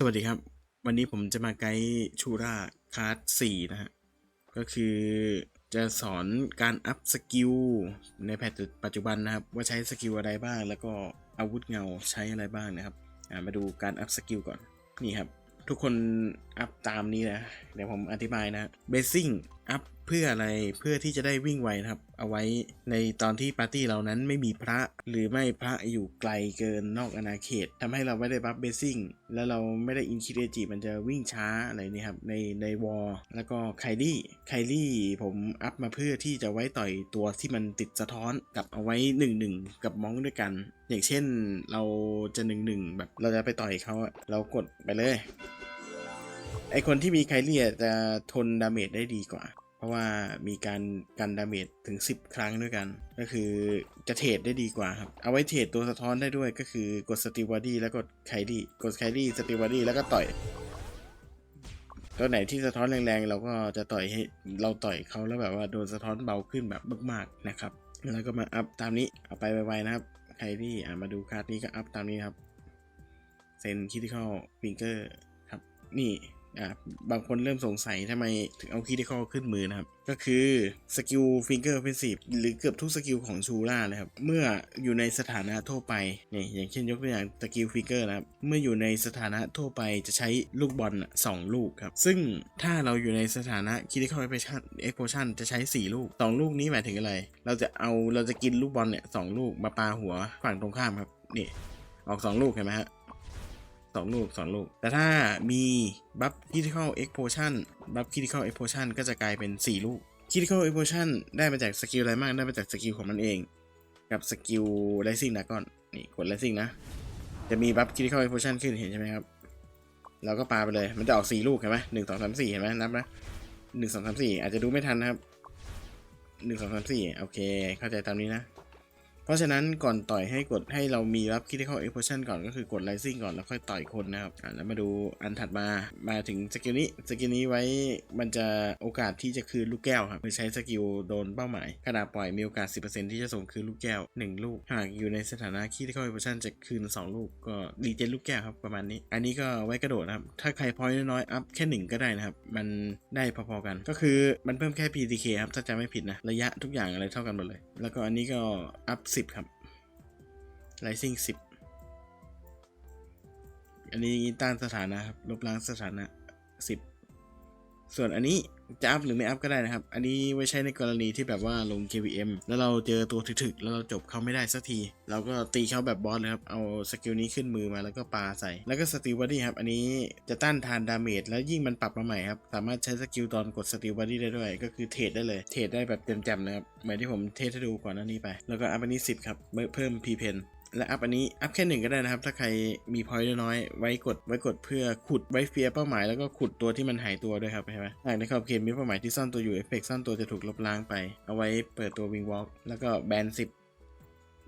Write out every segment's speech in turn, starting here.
สวัสดีครับ วันนี้ผมจะมาไกด์ชูราคาร์ดสี่นะฮะ ก็คือจะสอนการอัพสกิลในแพทปัจจุบันนะครับ ว่าใช้สกิลอะไรบ้าง แล้วก็อาวุธเงาใช้อะไรบ้างนะครับมาดูการอัพสกิลก่อนนี่ครับ ทุกคนอัพตามนี้นะ เดี๋ยวผมอธิบายนะเบสซิ่งอัพ เพื่ออะไรเพื่อที่จะได้วิ่งไวนะครับ เอาไว้ในตอนที่ปาร์ตี้เรานั้นไม่มีพระหรือไม่พระอยู่ไกลเกินนอกอาณาเขตทำให้เราไม่ได้บัฟเบสซิ่งแล้วเราไม่ได้อินคิเดจิมันจะวิ่งช้าอะไรนี่ครับในในวอลแล้วก็ไคลี่ไคลี่ผมอัพมาเพื่อที่จะไว้ต่อยตัวที่มันติดสะท้อนกับเอาไว้หนึ่งหนึ่งกับมองด้วยกัน อย่างเช่นเราจะหนึ่งหนึ่งแบบเราจะไปต่อยเขาเรากดไปเลยไอคนที่มีไคลียจะทนดาเมจได้ดีกว่า เพราะว่ามีการกันดาเมจถึง 10 ครั้งด้วยกัน ก็คือจะเทรดได้ดีกว่าครับ เอาไว้เทรดตัวสะท้อนได้ด้วยก็คือกดสติวาดี้แล้วกดไคลี่กดไคลี่สติวาดี้แล้วก็ต่อย ตัวไหนที่สะท้อนแรงๆ เราก็จะต่อยให้เราต่อยเขาแล้วแบบว่าโดนสะท้อนเบาขึ้นแบบมากๆนะครับ แล้วก็มาอัพตามนี้เอาไปไวๆนะครับไคลี่อะมาดูคาร์ดนี้ก็อัพตามนี้ครับเซนคิทิคอลฟิงเกอร์ครับนี่ อ่าบางคนเริ่มสงสัยทำไมถึงเอาคีย์ที่ข้อขึ้นมือนะครับ ก็คือสกิลฟิงเกอร์เฟนซีฟหรือเกือบทุกสกิลของชูล่าเลยครับ เมื่ออยู่ในสถานะทั่วไปเนี่ยอย่างเช่นยกตัวอย่างสกิลฟิงเกอร์นะครับ เมื่ออยู่ในสถานะทั่วไปจะใช้ลูกบอลน่ะสองลูกครับ ซึ่งถ้าเราอยู่ในสถานะคีย์ที่ข้อเอ็กโพชันจะใช้ 4 ลูก 2 ลูกนี้หมายถึงอะไร เราจะเอาเราจะกินลูกบอลเนี่ยสลูกมาปาหัวฝั่งตรงข้ามครับนี่ออก 2 ลูกเห็นไหมฮะ สองลูกสองลูก แต่ถ้ามีบัฟ critical explosion บัฟ critical explosion ก็จะกลายเป็น4ลูก critical explosion ได้มาจากสกิลอะไรมากได้มาจากสกิลของมันเอง กับสกิล rising dragon นี่กด rising นะ จะมีบัฟ critical explosion ขึ้นเห็นใช่ไหมครับเราก็ปาไปเลย มันจะออก4ลูกเห็นไหมหนึ่งสองสามสี่เห็นไหมนับนะหนึ่งสองสามสี่อาจจะดูไม่ทันนะครับหนึ่งสองสามสี่โอเค เข้าใจตามนี้นะ เพราะฉะนั้นก่อนต่อยให้กดให้เรามีรับ critical explosion ก่อนก็คือกด rising ก่อนแล้วค่อยต่อยคนนะครับอะแล้วมาดูอันถัดมามาถึงสกิลนี้สกิลนี้ไว้มันจะโอกาสที่จะคืนลูกแก้วครับคือใช้สกิลโดนเป้าหมายขณะปล่อยมีโอกาส 10%ที่จะส่งคืนลูกแก้ว 1 ลูก หากอยู่ในสถานะ critical explosion จะคืน 2 ลูกก็รีเจนลูกแก้วครับประมาณนี้ อันนี้ก็ไว้กระโดดครับ ถ้าใครพอยน้อยอัพแค่ 1 ก็ได้นะครับ มันได้พอๆกัน ก็คือมันเพิ่มแค่ PTK ครับถ้าจำไม่ผิดนะ ระยะทุกอย่างอะไรเท่ากันหมดเลย แล้วก็อันนี้ก็อัพ10ครับ Rising 10อันนี้ต้านสถานะครับ ลบล้างสถานะ10ส่วนอันนี้ จะอัพหรือไม่อัพก็ได้นะครับ อันนี้ไว้ใช้ในกรณีที่แบบว่าลง KVM แล้วเราเจอตัวถึกๆ แล้วเราจบเขาไม่ได้สักที เราก็ตีเขาแบบบอสเลยครับ เอาสกิลนี้ขึ้นมือมาแล้วก็ปาใส่ แล้วก็สติลบอดี้ครับ อันนี้จะต้านทานดาเมจแล้วยิ่งมันปรับมาใหม่ครับ สามารถใช้สกิลตอนกดสติลบอดี้ได้ด้วย ก็คือเทรดได้เลย เทรดได้แบบเต็มๆนะครับ เหมือนที่ผมเทสให้ดูก่อนหน้านี้ไป แล้วก็อัพอันนี้ 10 ครับ เพิ่ม P pen และอัพอันนี้อัพแค่หนึ่งก็ได้นะครับ ถ้าใครมีพอยต์น้อยไว้กดไว้กดเพื่อขุดไว้เฟียรเป้าหมายแล้วก็ขุดตัวที่มันหายตัวด้วยครับใช่ไหมหากในขอบเขตมีเป้าหมายที่ซ่อนตัวอยู่เอฟเฟกซ่อนตัวจะถูกลบล้างไป เอาไว้เปิดตัววิงวอล์กแล้วก็แบนสิบ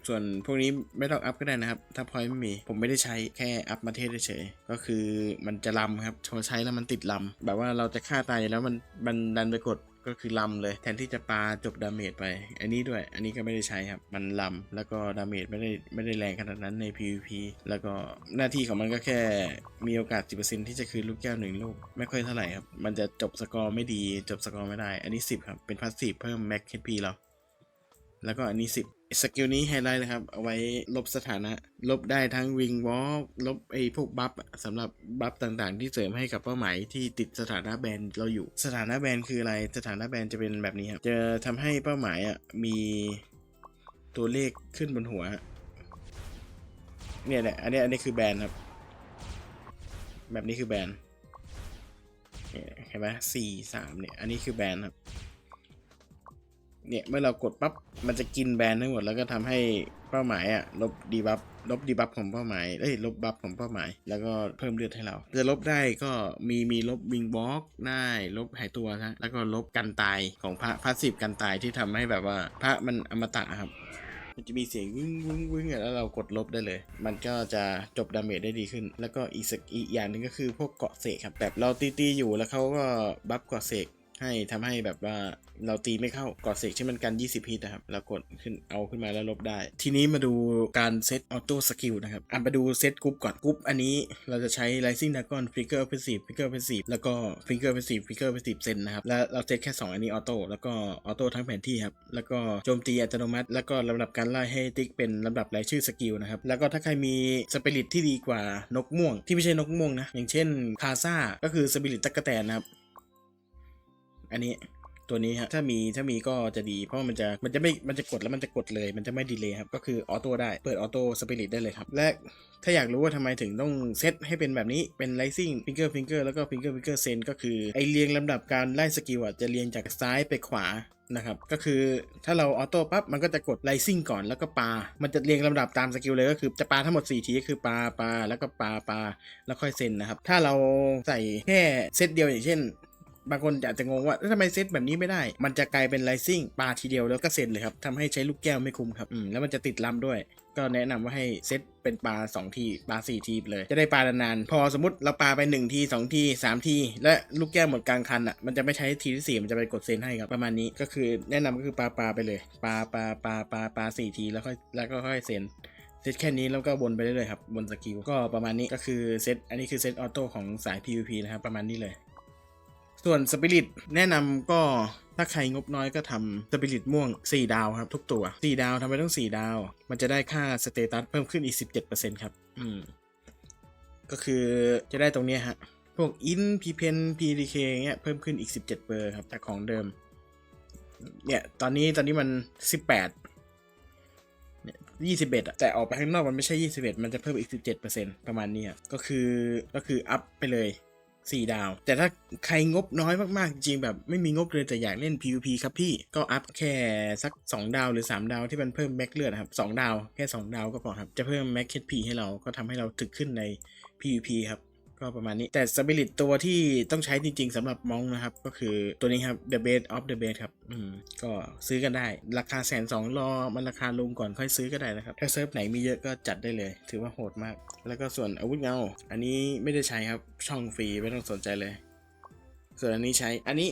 ส่วนพวกนี้ไม่ต้องอัพก็ได้นะครับ ถ้าพอยต์ไม่มี ผมไม่ได้ใช้แค่อัพมาเทสเฉยก็คือมันจะลำครับพอใช้แล้วมันติดลำแบบว่าเราจะฆ่าตายแล้วมันมันดันไปกด ก็คือลำเลย แทนที่จะปาจบดาเมจไป อันนี้ด้วย อันนี้ก็ไม่ได้ใช้ครับ มันลำแล้วก็ดาเมจไม่ได้ไม่ได้แรงขนาดนั้นใน PVP แล้วก็หน้าที่ของมันก็แค่มีโอกาส 10%ที่จะคืนลูกแก้วหนึ่งลูก ไม่ค่อยเท่าไหร่ครับ มันจะจบสกอร์ไม่ดีจบสกอร์ไม่ได้ อันนี้ 10 ครับ เป็นพาสซีฟเพิ่มแม็ก HP เรา แล้วก็อันนี้ 10 สกิลนี้ไฮไลท์นะครับ เอาไว้ลบสถานะ ลบได้ทั้งวิงวอล์กลบไอ้พวกบัฟสำหรับบัฟต่างๆ ที่เสริมให้กับเป้าหมายที่ติดสถานะแบนเราอยู่ สถานะแบนคืออะไร สถานะแบนจะเป็นแบบนี้ครับ จะทำให้เป้าหมายอะมีตัวเลขขึ้นบนหัว เนี่ยแหละ อันนี้อันนี้คือแบนครับ แบบนี้คือแบนเนี่ยเห็นไหมสี่สามเนี่ย อันนี้คือแบนครับ เนี่ยเมื่อเรากดปั๊บมันจะกินแบนทั้งหมดแล้วก็ทำให้เป้าหมายอะลบดีบัฟลบดีบัฟของเป้าหมายเอ้ยลบบัฟของเป้าหมาย แล้วก็เพิ่มเลือดให้เรา จะลบได้ก็มีมีลบวิงบล็อกได้ลบหายตัวนะแล้วก็ลบกันตายของพระพาสซีฟกันตายที่ทำให้แบบว่าพระมันอมตะครับมันจะมีเสียงวึ้งวึ้งวึ้งอะแล้วเรากดลบได้เลย มันก็จะจบดาเมจได้ดีขึ้น แล้วก็อีกสักอีกอย่างหนึ่งก็คือพวกเกาะเสกครับแบบเราตีตีอยู่แล้วเขาก็บัฟเกาะเสก ให้ทำให้แบบว่าเราตีไม่เข้ากอดเสกที่มันกัน 20ฮิตนะครับแล้วกดขึ้นเอาขึ้นมาแล้วลบได้ ทีนี้มาดูการเซตออโต้สกิลนะครับอะมาดูเซตกรุ๊ปก่อนกรุ๊ปอันนี้เราจะใช้ Rising Dragon Figure Offensive Figure Offensive แล้วก็ Figure Offensive Figure Offensive เซนนะครับแล้วเราเซตแค่ 2 อันนี้ออโต้แล้วก็ออโต้ทั้งแผนที่ครับแล้วก็โจมตีอัตโนมัติ แล้วก็ลำดับการไล่ให้ติ๊กเป็นลำดับรายชื่อสกิลนะครับแล้วก็ถ้าใครมีสปิริตที่ดีกว่านกม่วง ที่ไม่ใช่นกม่วงนะอย่างเช่นคาซาก็คือสปิริตตั๊กแตนนะครับ อันนี้ตัวนี้ฮะถ้ามีถ้ามีก็จะดีเพราะมันจะมันจะไม่มันจะกดแล้วมันจะกดเลย มันจะไม่ดีเลยครับ ก็คือออโต้ได้เปิดออโต้สปิริตได้เลยครับ และถ้าอยากรู้ว่าทำไมถึงต้องเซตให้เป็นแบบนี้เป็น rising finger finger แล้วก็ finger finger sen ก็คือไอเรียงลำดับการไล่สกิลอะจะเรียงจากซ้ายไปขวานะครับก็คือถ้าเราออโต้ปั๊บมันก็จะกด rising ก่อนแล้วก็ปา มันจะเรียงลำดับตามสกิลเลยก็คือจะปาทั้งหมด 4 ทีก็คือปาปาแล้วก็ปาปาแล้วค่อยเซนนะครับ ถ้าเราใส่แค่เซตเดียวอย่างเช่น บางคนอาจจะงงว่าเอ้ยทำไมเซตแบบนี้ไม่ได้ มันจะกลายเป็นไ i ซิ่งปาทีเดียวแล้วก็เซ็นเลยครับทำให้ใช้ลูกแก้วไม่คุ้มครับอืมแล้วมันจะติดลำด้วย ก็แนะนำว่าให้เซตเป็นปลา 2 ทีปลา 4 ทีเลย จะได้ปลานานๆ พอสมมติเราปลาไป 1 ที 2 ที 3 ที และลูกแก้วหมดกลางคันอะมันจะไม่ใช้ทีที่ 4 มันจะไปกดเซนให้ครับ ประมาณนี้ก็คือแนะนำก็คือปลาปลาไปเลยปลาปลาปลาปลาปลา4ทีแล้วค่อยแล้วก็ค่อยเซนเซตแค่นี้แล้วก็วนไปเรื่อยๆครับบนสกิลก็ประมาณนี้ก็คือเซตอันนี้คือเซตออโต้ของสาย PVP นะครับประมาณนี้เลย ส่วนสปิริตแนะนำก็ถ้าใครงบน้อยก็ทำสปิริตม่วง 4 ดาวครับ ทุกตัว 4 ดาวทำไมต้อง 4 ดาว มันจะได้ค่าสเตตัสเพิ่มขึ้นอีก 17%ครับ อืม ก็คือจะได้ตรงนี้ฮะ พวกอินพีเพนพีดีเคเงี้ยเพิ่มขึ้นอีก 17เปอร์ครับจากของเดิม เนี่ยตอนนี้ตอนนี้มัน 18เนี่ย21อะแต่ออกไปข้างนอกมันไม่ใช่21มันจะเพิ่มอีก17%ประมาณนี้ก็คือก็คืออัพไปเลย 4 ดาว แต่ถ้าใครงบน้อยมากๆ จริงแบบไม่มีงบเลยแต่อยากเล่น PVP ครับพี่ ก็อัพแค่สัก 2 ดาวหรือ 3 ดาวที่มันเพิ่มแม็กเลือดนะครับ2ดาวแค่ 2 ดาวก็พอครับ จะเพิ่มแม็กเคพีให้เราก็ทำให้เราถึกขึ้นใน PVP ครับ ก็ประมาณนี้แต่สปิริตตัวที่ต้องใช้จริงๆสำหรับมองนะครับ ก็คือตัวนี้ครับ The Base of the Base ครับ อืม ก็ซื้อกันได้ ราคาแสนสองรอมันราคาลงก่อนค่อยซื้อก็ได้นะครับ ถ้าเซิร์ฟไหนมีเยอะก็จัดได้เลย ถือว่าโหดมาก แล้วก็ส่วนอาวุธเงา อันนี้ไม่ได้ใช้ครับช่องฟรีไม่ต้องสนใจเลย ส่วนอันนี้ใช้อันนี้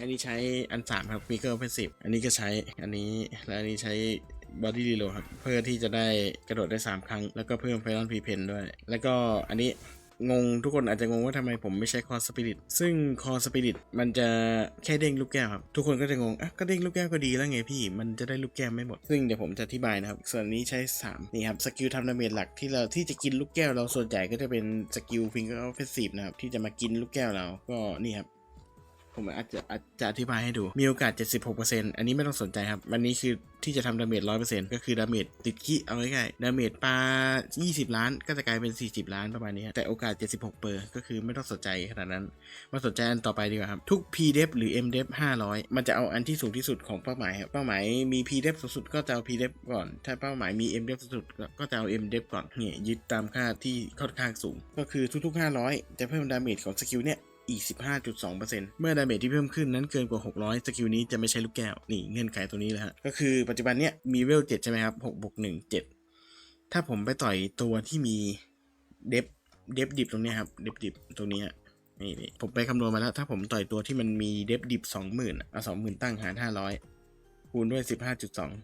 อันนี้ใช้อันสามครับมีเกอร์เพนสิบอันนี้ก็ใช้อันนี้และอันนี้ใช้บอดี้รีโลครับ เพื่อที่จะได้กระโดดได้ 3 ครั้ง แล้วก็เพิ่มไฟนอลพีเพนด้วย แล้วก็อันนี้ งงทุกคนอาจจะงงว่าทำไมผมไม่ใช้คอสปิริตซึ่งคอสปิริตมันจะแค่เด้งลูกแก้วครับ ทุกคนก็จะงงอะก็เด้งลูกแก้วก็ดีแล้วไงพี่ มันจะได้ลูกแก้วไม่หมด ซึ่งเดี๋ยวผมจะอธิบายนะครับ ส่วนนี้ใช้ 3 นี่ครับ สกิลทำดาเมจหลักที่เราที่จะกินลูกแก้วเราส่วนใหญ่ก็จะเป็นสกิลฟิงเกอร์ออฟเฟสซีฟนะครับที่จะมากินลูกแก้วเราก็นี่ครับ ผมอาจจะอาจจะอธิบายให้ดู มีโอกาส 76%อันนี้ไม่ต้องสนใจครับ วันนี้คือที่จะทำดาเมจ 100%ก็คือดาเมจติดขี้เอาง่ายๆดาเมจปลา 20 ล้าน ก็จะกลายเป็น 40 ล้านประมาณนี้ แต่โอกาส 76 เปอร์ ก็คือไม่ต้องสนใจขนาดนั้น มาสนใจอันต่อไปดีกว่าครับ ทุก PDEF หรือ MDEF 500 มันจะเอาอันที่สูงที่สุดของเป้าหมายครับ เป้าหมายมี PDEF สูงสุดก็จะเอา PDEF ก่อน ถ้าเป้าหมายมี MDEF สูงสุดก็ก็จะเอา MDEF ก่อนเนี่ยยึดตามค่าที่ค่อนข้างสูง ก็คือทุกๆ 500 จะเพิ่มดาเมจของสกิลเนี่ย อีก 15.2%เมื่อดาเมจที่เพิ่มขึ้นนั้นเกินกว่า 600 สกิลนี้จะไม่ใช่ลูกแก้ว นี่เงื่อนไขตัวนี้เลยฮะ ก็คือปัจจุบันเนี้ยมีเวล 7 ใช่ไหมครับ6บวก1 7 ถ้าผมไปต่อยตัวที่มีเดฟเดฟดิบตรงนี้ครับ เดฟดิบตรงนี้นี่นี่ผมไปคำนวณมาแล้ว ถ้าผมต่อยตัวที่มันมีเดฟดิบ20,000เอา20,000 ตั้งหาร 500 คูณด้วย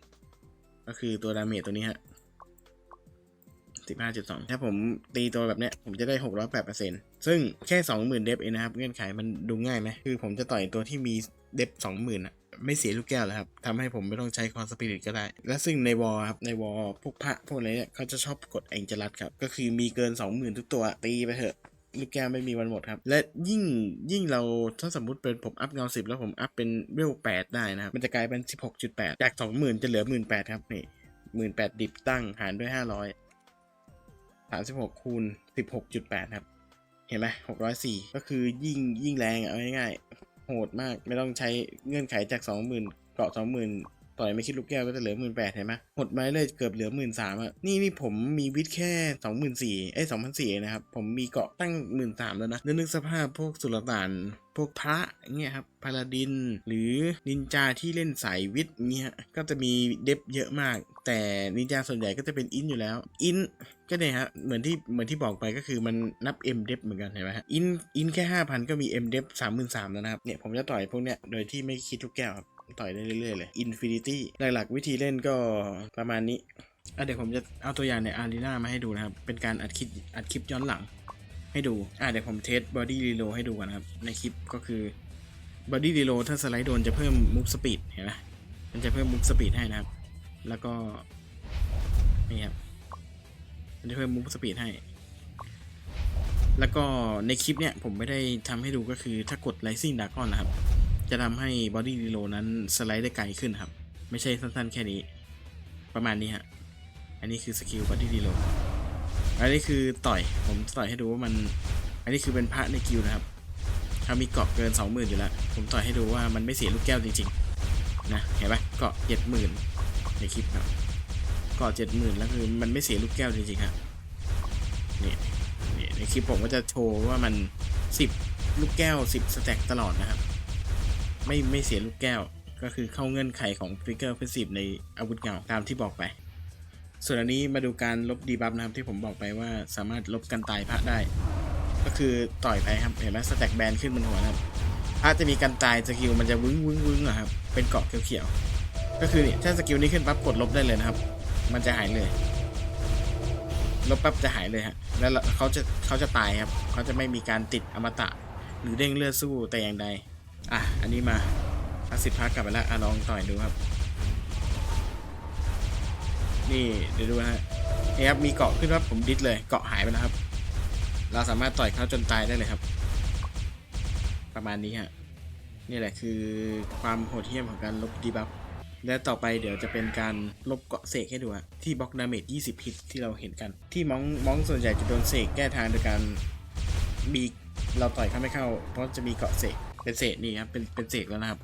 15.2 ก็คือตัวดาเมจตัวนี้ฮะ 15.2ถ้าผมตีตัวแบบเนี้ยผมจะได้608%ซึ่งแค่20,000เดฟเองนะครับ เงื่อนไขมันดูง่ายไหมคือผมจะต่อยตัวที่มีเดฟ20,000อะไม่เสียลูกแก้วแล้วครับทำให้ผมไม่ต้องใช้คอนสปิริตก็ได้ และซึ่งในวอลครับ ในวอลพวกพระพวกอะไรเนี่ยเขาจะชอบกดแองเจลัสครับ ก็คือมีเกิน 20,000 ทุกตัวตีไปเถอะลูกแก้วไม่มีวันหมดครับ และยิ่งยิ่งเราถ้าสมมุติเป็นผมอัพเงาสิบแล้วผมอัพเป็นเวลแปดได้นะครับ มันจะกลายเป็น 16.8 จาก 20,000 จะเหลือ 18,000 ครับนี่18,000ดิบตั้งหารด้วย 500 สามสิบหกคูณสิบหกจุดแปดครับ เห็นไหมหกร้อยสี่ก็คือยิ่งยิ่งแรงอะเอาง่ายๆ โหดมากไม่ต้องใช้เงื่อนไขจากสองหมื่นเกาะสองหมื่น ต่อยไม่คิดลูกแก้วก็จะเหลือหมื่นแปดเห็นไหมหดมาเลยเกือบเหลือหมื่นสามอะนี่นี่ผมมีวิทย์แค่สองหมื่นสี่เอ้สองพันสี่นะครับ ผมมีเกาะตั้งหมื่นสามแล้วนะนึกสภาพพวกสุลต่านพวกพระเงี้ยครับพาลาดิน หรือนินจาที่เล่นสายวิทย์เงี้ยก็จะมีเดฟเยอะมาก แต่นินจาส่วนใหญ่ก็จะเป็นอินอยู่แล้ว อินก็เนี่ยฮะเหมือนที่เหมือนที่บอกไปก็คือมันนับ M เดฟเหมือนกันเห็นไหมฮะอินอินแค่ห้าพันก็มี M เดฟสามหมื่นสามแล้วนะครับเนี่ยผมจะต่อยพวกเนี้ยโดยที่ไม่คิดทุกแก้วครับ ต่อยได้เรื่อยๆเลย Infinity หลักๆ วิธีเล่นก็ประมาณนี้อะเดี๋ยวผมจะเอาตัวอย่างในอารีนามาให้ดูนะครับ เป็นการอัดคลิปอัดคลิปย้อนหลังให้ดูอะเดี๋ยวผมเทส body reload ให้ดูก่อนนะครับ ในคลิปก็คือ body reload ถ้าสไลด์โดนจะเพิ่ม move speed เห็นไหมมันจะเพิ่ม move speed ให้นะครับ แล้วก็นี่ครับมันจะเพิ่ม move speed ให้ แล้วก็ในคลิปเนี่ยผมไม่ได้ทำให้ดูก็คือถ้ากด rising dragon นะครับ จะทำให้ body reload นั้นสไลด์ได้ไกลขึ้นครับ ไม่ใช่สั้นๆแค่นี้ ประมาณนี้ฮะ อันนี้คือสกิล body reload อันนี้คือต่อยผมต่อยให้ดูว่ามัน อันนี้คือเป็นพระในกิลนะครับเขามีเกาะเกิน 20,000 อยู่แล้วผมต่อยให้ดูว่ามันไม่เสียลูกแก้วจริงๆนะเห็นไหมเกาะ70,000ในคลิปครับเกาะ70,000แล้วคือมันไม่เสียลูกแก้วจริงๆครับนี่นี่ในคลิปผมก็จะโชว์ว่ามัน 10 ลูกแก้ว 10 สแต็กตลอดนะครับ ไม่ไม่เสียลูกแก้ว ก็คือเข้าเงื่อนไขของ Trigger Offensive ในอาวุธเงาตามที่บอกไป ส่วนอันนี้มาดูการลบดีบัฟนะครับที่ผมบอกไปว่าสามารถลบกันตายพระได้ ก็คือต่อยไปครับเห็นไหมสแต็กแบนขึ้นบนหัวนะครับพระจะมีกันตายสกิลมันจะวึ้งวึ้งวึ้งอะครับเป็นเกาะเขียวๆก็คือเนี่ยถ้าสกิลนี้ขึ้นปั๊บกดลบได้เลยนะครับ มันจะหายเลยลบปั๊บจะหายเลยฮะ แล้วเขาจะเขาจะตายครับ เขาจะไม่มีการติดอมตะ หรือเด้งเลือดสู้แต่อย่างใด อะ อันนี้มาอาสิทธิ์พักกลับไปแล้วอะลองต่อยดูครับ นี่เดี๋ยวดูนะฮะนี่ครับมีเกาะขึ้นว่าผมดิสเลยเกาะหายไปแล้วครับ เราสามารถต่อยเขาจนตายได้เลยครับ ประมาณนี้ฮะนี่แหละคือความโหดเหี้ยมของการลบดีบัฟและต่อไปเดี๋ยวจะเป็นการลบเกาะเสกให้ดูฮะที่บล็อกดาเมจ 20 ฮิตที่เราเห็นกัน ที่มองมองส่วนใหญ่จะโดนเสกแก้ทางโดยการบีเราต่อยเขาไม่เข้า เพราะจะมีเกาะเสก เป็นเศษนี่ครับเป็นเป็นเสกแล้วนะครับ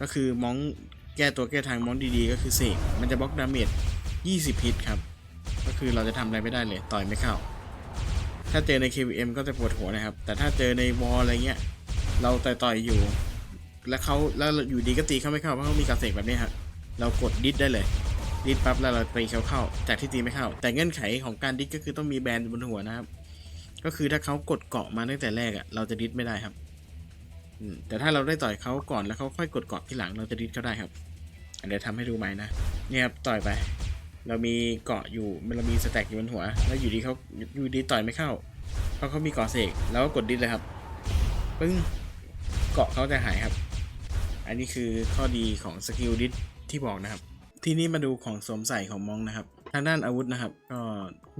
ก็คือมองแก้ตัวแก้ทางมองดีๆ ก็คือเสกมันจะบล็อกดาเมจ20ฮิตครับ ก็คือเราจะทำอะไรไม่ได้เลยต่อยไม่เข้า ถ้าเจอใน KVM ก็จะปวดหัวนะครับ แต่ถ้าเจอในวอลอะไรเงี้ยเราต่อยต่อยอยู่ แล้วเขาแล้วอยู่ดีก็ตีเขาไม่เข้าเพราะเขามีกระเสกแบบนี้ฮะเรากดดิสได้เลยดิสปั๊บแล้วเราตีเขาเข้า จากที่ตีไม่เข้า แต่เงื่อนไขของการดิสก็คือต้องมีแบนบนหัวนะครับ ก็คือถ้าเขากดเกาะมาตั้งแต่แรกอะเราจะดิสไม่ได้ครับ แต่ถ้าเราได้ต่อยเขาก่อนแล้วเขาค่อยกดเกาะที่หลังเราจะดิสเขาได้ครับอันเดี๋ยวทำให้ดูใหม่นะเนี่ยครับต่อยไป เรามีเกาะอยู่เรามีสแต็กอยู่บนหัว แล้วอยู่ดีเขาอยู่ดีต่อยไม่เข้า เพราะเขามีเกาะเสกแล้วก็กดดิสเลยครับปึ้งเกาะเขาจะหายครับ อันนี้คือข้อดีของสกิลดิสที่บอกนะครับ ทีนี้มาดูของสวมใส่ของมองนะครับ ทางด้านอาวุธนะครับ ก็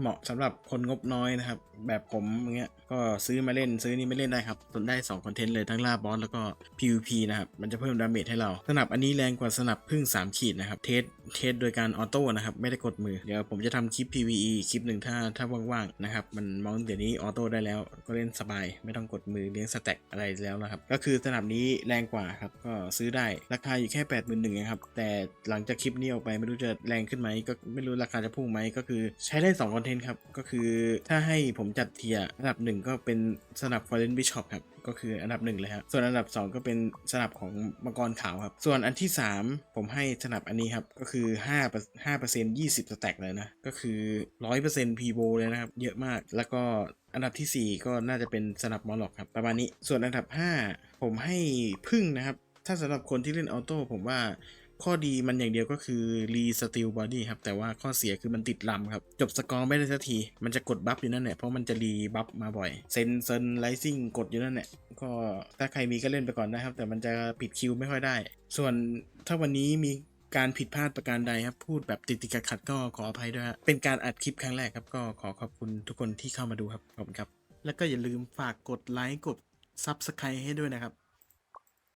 เหมาะสำหรับคนงบน้อยนะครับ แบบผมอย่างเงี้ยก็ซื้อมาเล่นซื้อนี่ไม่เล่นได้ครับทนได้2คอนเทนต์เลยทั้งล่าบอสแล้วก็ PVP นะครับ มันจะเพิ่มดาเมจให้เรา สนับอันนี้แรงกว่าสนับพึ่ง 3 ขีดนะครับ เทสเทสโดยการออโต้นะครับ ไม่ได้กดมือ เดี๋ยวผมจะทำคลิป PVE คลิปหนึ่งถ้าถ้าว่างๆนะครับ มันมองเดี๋ยวนี้ออโต้ได้แล้ว ก็เล่นสบาย ไม่ต้องกดมือเลี้ยงสแต็กอะไรแล้วนะครับ ก็คือสนับนี้แรงกว่าครับก็ซื้อได้ราคาอยู่แค่8 1 0 0 0นะครับแต่หลังจากคลิปนี้ออกไปไม่รู้จะแรงขึ้นไหมก็ไม่รู้ราคาจะพุ่งไหมก็คือใช้ได้2คอนเทนต์ครับก็คือถ้าให้ผมจัดเทียอันดับหนึ่งก็เป็นสนับ Foreign Bishop ครับ ก็คืออันดับหนึ่งเลยครับส่วนอันดับ 2 ก็เป็นสนับของมังกรขาวครับ ส่วนอันที่ 3 ผมให้สนับอันนี้ครับ ก็คือ5 5% 20สแต็กเลยนะ ก็คือ100% p ีโบเลยนะครับ เยอะมากแล้วก็อันดับทีสี่ 4 ก็น่าจะเป็นสนับมอลล็อกครับ ประมาณนี้ส่วนอันดับ 5 ผมให้พึ่งนะครับ ถ้าสำหรับคนที่เล่นออโต้ผมว่า ข้อดีมันอย่างเดียวก็คือรีสติลบอดี้ครับ แต่ว่าข้อเสียคือมันติดลำครับ จบสกอร์ไม่ได้สักที มันจะกดบัฟอยู่นั่นแหละ เพราะมันจะรีบัฟมาบ่อย เซนเซนไลซิ่งกดอยู่นั่นแหละ ก็ถ้าใครมีก็เล่นไปก่อนนะครับ แต่มันจะปิดคิวไม่ค่อยได้ ส่วนถ้าวันนี้มีการผิดพลาดประการใดครับ พูดแบบติดติดขัดขัดก็ขออภัยด้วยเป็นการอัดคลิปครั้งแรกครับ ก็ขอขอบคุณทุกคนที่เข้ามาดูครับ ขอบคุณครับ แล้วก็อย่าลืมฝากกดไลค์กดซับสไครต์ให้ด้วยนะครับ